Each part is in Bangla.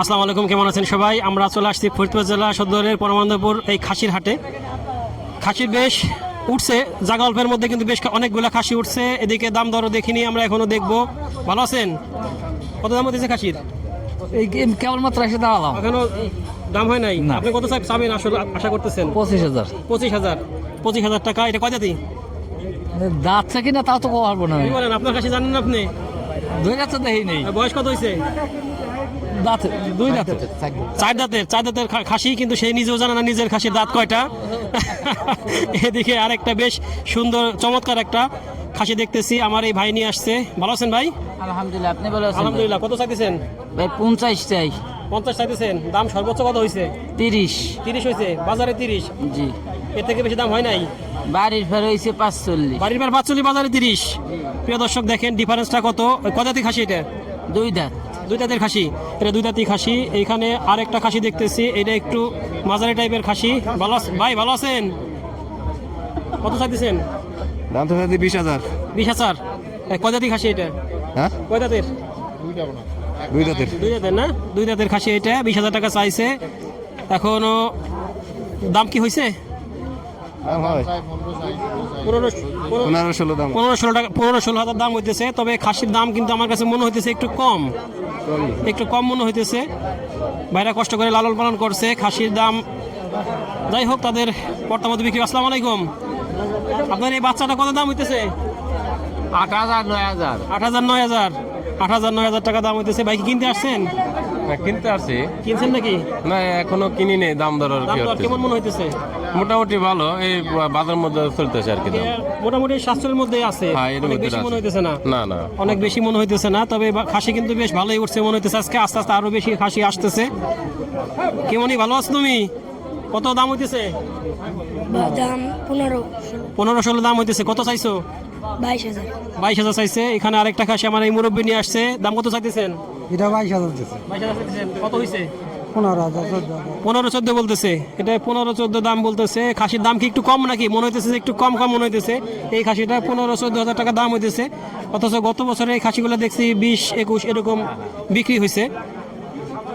আসসালামু আলাইকুম কেমন আছেন সবাই? আমরা চলে আসছি ফরিদপুর জেলা সদরের পরমানন্দপুর এই খাসির হাটে। খাসির বেশ উঠছে জাগা অল্পের মধ্যে কিন্তু বেশ অনেকগুলো খাসি উঠছে। এদিকে দাম দরও দেখিনি আমরা এখনও দেখব। ভালো আছেন? কত দাম হতেছে খাসির? এই কেবলমাত্র এসে দাঁড়ালাম এখনও দাম হয় নাই? আপনি কত চাবেন আসলে আশা করতেছেন? পঁচিশ হাজার। পঁচিশ হাজার। পঁচিশ হাজার টাকা এটা কয় জাতি? যাচ্ছে কিনা তাও তো পারব না। বলেন আপনার কাছে জানেন আপনি? দুই যাচ্ছে দেখি নেই বয়স কত হয়েছে দাঁত দুই দাঁত? চার দাঁতের চার দাঁতের খাসি কিন্তু সে নিজেও জানে না নিজের খাসির দাঁত কয়টা। এদিকে আরেকটা বেশ সুন্দর চমৎকার একটা খাসি দেখতেছি আমার এই ভাই নিয়ে আসছে। ভালো আছেন ভাই? আলহামদুলিল্লাহ আপনি ভালো আছেন? আলহামদুলিল্লাহ কত চাইতেছেন? ভাই পঞ্চাশ চাই। পঞ্চাশ চাইতেছেন দাম সর্বোচ্চ কত হয়েছে তিরিশ। তিরিশ হয়েছে বাজারে তিরিশ? জি। এর থেকে বেশি দাম হয় নাই? বাড়ির ফের হয়েছে পাঁচচল্লিশ। বাড়ির বার পাঁচচল্লিশ বাজারে তিরিশ। প্রিয় দর্শক দেখেন ডিফারেন্সটা কত? কয় জাতি খাসি এটা? দুই দাঁত। দুই দাঁতের খাসি এটা দুই দাঁতি খাসি। এইখানে আর একটা খাসি দেখতেছি এটা একটু মাঝারি টাইপের খাসি। ভালো ভাই ভালো আছেন? কত চাইতেছেন? দাম তো হচ্ছে বিশ হাজার। বিশ হাজার? কয় জাতি খাসি এটা? হ্যাঁ? কয় দাঁতের দুই দাঁতের দুই দাঁতের না? দুই দাঁতের খাসি এটা বিশ হাজার টাকা চাইছে। এখনও দাম কি হয়েছে দাম হয় পনেরো ষোলো দাম। পনেরো ষোলো টাকা পনেরো ষোলো হাজার দাম হইতেছে তবে খাসির দাম কিন্তু আমার কাছে মনে হইতেছে একটু কম। একটু কম মনে হইতেছে। ভাইরা কষ্ট করে লালন পালন করছে খাসির দাম। যাই হোক তাদের বর্তমানে বিক্রি। আসসালামু আলাইকুম। আপনার এই বাচ্চাটা কত দাম হইতেছে? আট হাজার নয় হাজার। আট হাজার নয় হাজার। আট হাজার নয় হাজার টাকা দাম হইতেছে। ভাই কি কিনতে আসছেন? কিনতে আসছি। কিনছেন নাকি? না এখনও কিনি নেই দাম দর আর কি কেমন মনে হইতেছে? মোটামুটি ভালো এই বাজার মধ্যে চলতেছে আর কি দাম। মোটামুটি সাতশোর মধ্যে আছে। হ্যাঁ অনেক বেশি মনে হইতেছে না? না না। অনেক বেশি মনে হইতেছে না তবে খাসি কিন্তু বেশ ভালোই উঠছে মনে হইতেছে। আজকে আস্তে আস্তে আরও বেশি খাসি আসতেছে। কেমনই ভালো আছো তুমি? কত দাম হইতেছে? দাম পনেরো। পনেরো ষোলো দাম হইতেছে। কত চাইছো? বাইশ হাজার। বাইশ হাজার চাইছে। এখানে আরেকটা খাসি আমার এই মুরব্বী নিয়ে আসছে। দাম কত চাইতেছেন? এটা বাইশ হাজার দিচ্ছে হাজার কত হয়েছে পনেরো হাজার চোদ্দ পনেরো চোদ্দ বলতেছে। এটা পনেরো চোদ্দ দাম বলতেছে। খাসির দাম কি একটু কম নাকি? মনে হইতেছে যে একটু কম কম মনে হইতেছে। এই খাসিটা পনেরো চোদ্দ হাজার টাকা দাম হইতেছে। অথচ গত বছরে এই খাসিগুলো দেখছি বিশ একুশ এরকম বিক্রি হয়েছে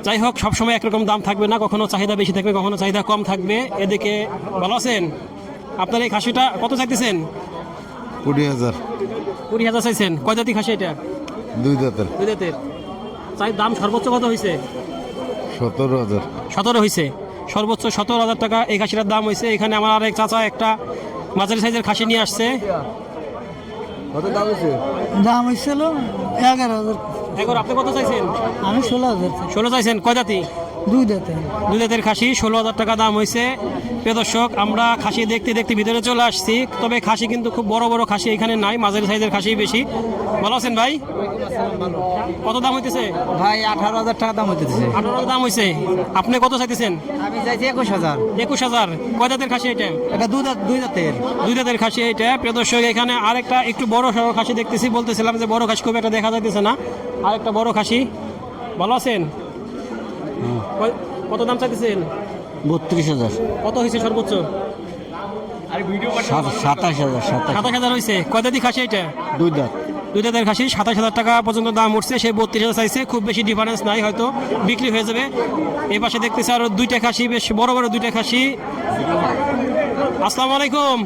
যাই হোক সবসময় একরকম দাম থাকবে না। কখনো চাহিদা বেশি থাকবে কখনো চাহিদা কম থাকবে। এদিকে ভালো আছেন? আপনার এই খাসিটা কত চাইতেছেন? কুড়ি হাজার। কুড়ি হাজার চাইছেন। কয় জাতি খাসি এটা? দুই দাঁতের দুই জাতের। চাই দাম সর্বোচ্চ কত হয়েছে সতেরো হাজার। সতেরো হয়েছে সর্বোচ্চ সতেরো হাজার টাকা এই খাসিটার দাম হয়েছে এখানে আমার আরেক চাচা একটা মাঝারি সাইজের খাসি নিয়ে আসছে। দাম হয়েছিল এগারো হাজার। এগারো আপনি কত চাইছেন? আমি ষোলো হাজার ষোলো চাইছেন কয় জাতি? দুই দাঁতে দুই জাতের খাসি ষোলো হাজার টাকা দাম হয়েছে প্রিয় দর্শক আমরা খাসি দেখতে দেখতে ভিতরে চলে আসছি। তবে খাসি কিন্তু খুব বড় বড় খাসি এখানে নাই মাঝারি সাইজের খাসি বেশি। ভালো আছেন ভাই? কত দাম হইতেছে? ভাই আঠারো হাজার টাকা দাম হইতেছে। আঠারো হাজার দাম হয়েছে আপনি কত চাইতেছেন? আমি চাইছি একুশ হাজার। একুশ হাজার। কয় জাতের খাসি এটা? এটা দুই দাঁত দুই দাঁতের। দুই দাঁতের খাসি এইটা প্রিয় দর্শক এখানে আরেকটা একটু বড় সড়ো খাসি দেখতেছি। বলতেছিলাম যে বড় খাসি খুব একটা দেখা যাইতেছে না। আরেকটা বড় খাসি। ভালো আছেন? কত দাম চাইতেছেন? বত্রিশ হাজার। কত হয়েছে সর্বোচ্চ? সাতাশ হাজার সাতাশ। সাতাশ হাজার হয়েছে। কয় দাঁতি খাসি এটা? দুই দাঁত। দুই দাঁতের খাসি সাতাশ হাজার টাকা পর্যন্ত দাম উঠছে। সে বত্রিশ হাজার চাইছে। খুব বেশি ডিফারেন্স নাই হয়তো বিক্রি হয়ে যাবে। এই পাশে দেখতেছি আরও দুইটা খাসি বেশ বড় বড় দুইটা খাসি। আসসালামু আলাইকুম।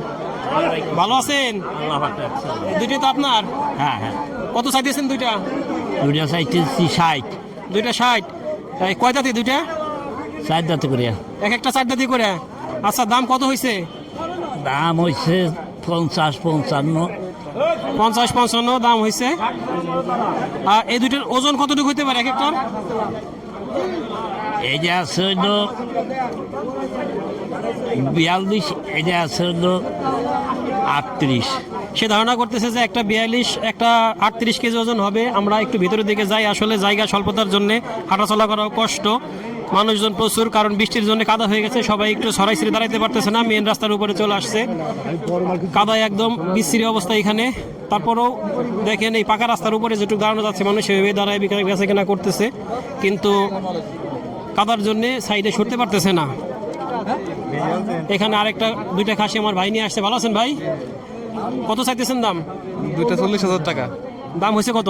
ভালো আছেন? দুইটা তো আপনার? হ্যাঁ হ্যাঁ। কত চাইতেছেন দুইটা? দুইটা চাইতেছি ষাট। দুইটা ষাট। এই কয় জাতি দুইটা? চার দাঁত করিয়া। এক একটা চার জাতি করে। আচ্ছা দাম কত হয়েছে দাম হচ্ছে পঞ্চাশ পঞ্চান্ন। পঞ্চাশ পঞ্চান্ন দাম হয়েছে আর এই দুইটার ওজন কতটুকু হইতে পারে এক একটার? এই যে আছে হইল বিয়াল্লিশ এই যে আছে হইল আটত্রিশ। সে ধারণা করতেছে যে একটা বিয়াল্লিশ, একটা আটত্রিশ কেজি ওজন হবে। আমরা একটু ভিতরের দিকে যাই, আসলে জায়গা স্বল্পতার জন্য হাঁটাচলা করাও কষ্ট। মানুষজন প্রচুর, কারণ বৃষ্টির জন্য কাদা হয়ে গেছে, সবাই একটু সরাই সিরে দাঁড়াইতে পারতেছে না মেন রাস্তার উপরে চলে আসছে। কাদায় একদম বিশ্রী অবস্থা এখানে। তারপরেও দেখেন এই পাকা রাস্তার উপরে যেটুকু দাঁড়ানো যাচ্ছে, মানুষ সেভাবে দাঁড়ায় বেচা কেনা করতেছে। কিন্তু কাদার জন্য সাইডে সরতে পারতেছে না। এখানে আরেকটা, দুইটা খাসি আমার ভাই নিয়ে আসছে। ভালো আছেন ভাই? কত চাইতেছেন দাম? দুইটা চল্লিশ হাজার টাকা। দাম হয়েছে কত?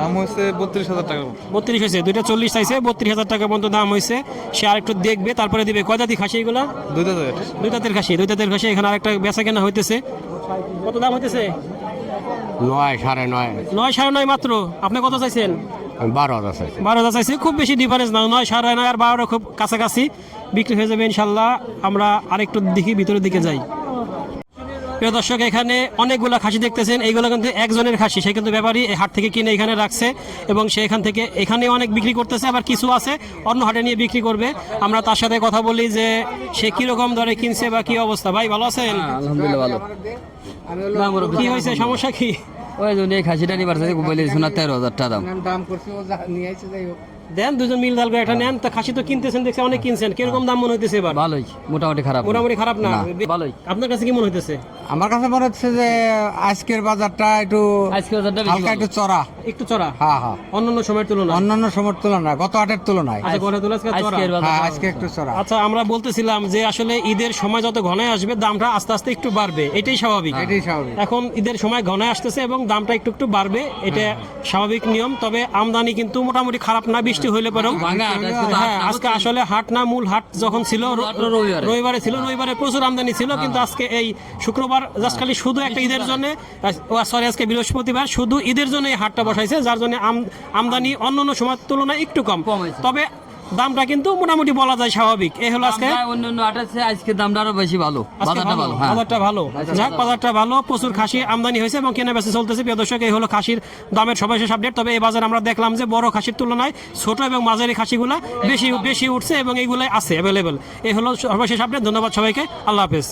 দাম হচ্ছে বত্রিশ হাজার টাকা। বত্রিশ হয়েছে দুইটা চল্লিশ চাইছে বত্রিশ হাজার টাকা পর্যন্ত দাম হয়েছে। সে আর একটু দেখবে তারপরে দিবে। কয় জাতি খাসি এগুলা? দুই হাজার দুই দাঁতের খাসি দুই দাঁতের খাসি এখানে আরেকটা বেচা কেনা হইতেছে। কত দাম হইতেছে? নয় সাড়ে নয়। নয় সাড়ে নয় মাত্র। আপনি কত চাইছেন? বারো হাজার চাইছে। বারো হাজার চাইছি খুব বেশি ডিফারেন্স না। নয় সাড়ে নয় আর বারোটা খুব কাছাকাছি। বিক্রি হয়ে যাবে ইনশাল্লাহ। আমরা আরেকটু দেখি ভিতরের দিকে যাই। প্রিয় দর্শক এখানে অনেকগুলো খাসি দেখতেছেন। এইগুলো কিন্তু একজনের খাসি। সে কিন্তু ব্যাপারী এই হাট থেকে কিনে এখানে রাখছে এবং সে এখান থেকে এখানে অনেক বিক্রি করতেছে আবার কিছু আছে অন্য হাটে নিয়ে বিক্রি করবে। আমরা তার সাথে কথা বলি যে সে কীরকম দরে কিনছে বা কি অবস্থা। ভাই ভালো আছেন? আলহামদুলিল্লাহ ভালো। কি হয়েছে? সমস্যা কি? ওই জন্য এই খাসিটা নিবার সাথে বলে শোনা তেরো হাজার টাকা দাম। দাম করছি ও যা নিয়ে আসছে যাই হোক। দেন দুজন মিল দাল করে একটা নেন। তা খাসি তো কিনতেছেন দেখছি অনেক কিনছেন। কীরকম দাম মনে হইতেছে এবার? ভালোই মোটামুটি খারাপ। মোটামুটি খারাপ না ভালোই। আপনার কাছে কি মনে হইতেছে? আমার কাছে মনে হচ্ছে যে আজকের বাজারটা একটু হালকা। একটু চড়া একটু চড়া? হ্যাঁ হ্যাঁ অন্যান্য সময়ের তুলনায়? অন্যান্য সময়ের তুলনায় গত হাটের তুলনায়। আচ্ছা গড়ে তোলা আজকে চড়া? হ্যাঁ আজকে একটু চড়া। আচ্ছা আমরা বলতেছিলাম যে আসলে ঈদের সময় যত ঘনায় আসবে দামটা আস্তে আস্তে একটু বাড়বে। এটাই স্বাভাবিক। এটাই স্বাভাবিক। এখন ঈদের সময় ঘনায় আসতেছে এবং দামটা একটু একটু বাড়বে এটা স্বাভাবিক নিয়ম। তবে আমদানি কিন্তু মোটামুটি খারাপ না বৃষ্টি হইলে পরেও। আজকে হ্যাঁ আজকে আসলে হাট না মূল হাট যখন ছিল রবিবারে। রবিবারে ছিল রবিবারে প্রচুর আমদানি ছিল কিন্তু আজকে এই শুক্রবার জাস্ট খালি শুধু একটা ঈদের জন্য সরি আজকে বৃহস্পতিবার শুধু ঈদের জন্য এই হাটটা বসাইছে যার জন্য আমদানি অন্য অন্য সময়ের তুলনায় একটু কম। তবে দামটা কিন্তু মোটামুটি বলা যায় স্বাভাবিক। এই হলো আজকে দামটা অন্য অন্য হাটের আজকে দামটা আরও বেশি ভালো। বাজারটা ভালো হ্যাঁ। বাজারটা ভালো? যাক বাজারটা ভালো প্রচুর খাসি আমদানি হয়েছে এবং কেনা বেচা চলতেছে। প্রিয় দর্শক এই হলো খাসির দামের সর্বশেষ আপডেট। তবে এই বাজার আমরা দেখলাম যে বড় খাসির তুলনায় ছোট এবং মাঝারি খাসিগুলা বেশি বেশি উঠছে এবং এইগুলাই আছে অ্যাভেলেবেল এই হলো সর্বশেষ আপডেট। ধন্যবাদ সবাইকে। আল্লাহ হাফেজ।